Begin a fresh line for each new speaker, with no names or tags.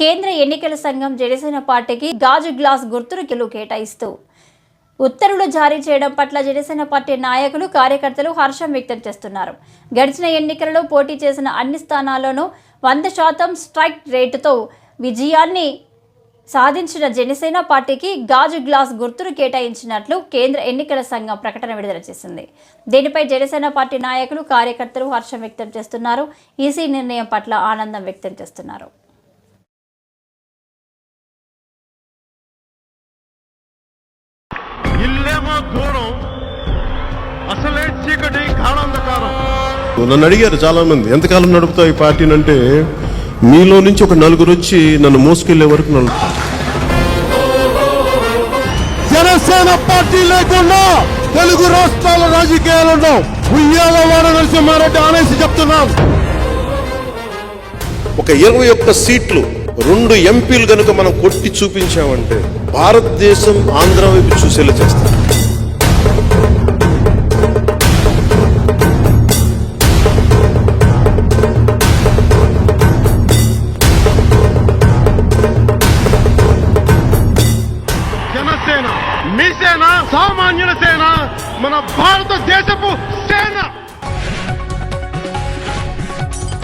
కేంద్ర ఎన్నికల సంఘం జనసేన పార్టీకి గాజు గ్లాస్ గుర్తులు కేటాయిస్తూ ఉత్తర్వులు జారీ చేయడం పట్ల జనసేన పార్టీ నాయకులు కార్యకర్తలు హర్షం వ్యక్తం చేస్తున్నారు. గడిచిన ఎన్నికలలో పోటీ చేసిన అన్ని స్థానాల్లోనూ వంద శాతం స్ట్రైక్ రేటుతో విజయాన్ని సాధించిన జనసేన పార్టీకి గాజు గ్లాస్ గుర్తును కేటాయించినట్లు కేంద్ర ఎన్నికల సంఘం ప్రకటన విడుదల చేసింది. దీనిపై జనసేన పార్టీ నాయకులు కార్యకర్తలు హర్షం వ్యక్తం చేస్తున్నారు. ఈసీ నిర్ణయం పట్ల ఆనందం వ్యక్తం చేస్తున్నారు.
ఇల్లేమో దూరం అసలే చీకటి గాఢాంధకారం.
నన్ను అడిగారు చాలా మంది ఎంతకాలం నడుపుతావు ఈ పార్టీని అంటే మీలో నుంచి ఒక నలుగురు వచ్చి నన్ను మోసుకెళ్ళే వరకు నడుపుతాను
జనసేన పార్టీ లేకుండా తెలుగు రాష్ట్రాల రాజకీయాలు ఉండవు ఉయ్యాల వాడ నరసింహారెడ్డి ఆనేసి చెప్తున్నాం.
ఒక ఇరవై ఒక్క సీట్లు రెండు ఎంపీలు గనుక మనం కొట్టి చూపించామంటే భారతదేశం ఆంధ్ర వైపు చూసేలా చేస్తాం
మీ సేన సామాన్యుల సేన మన భారతదేశపు సేన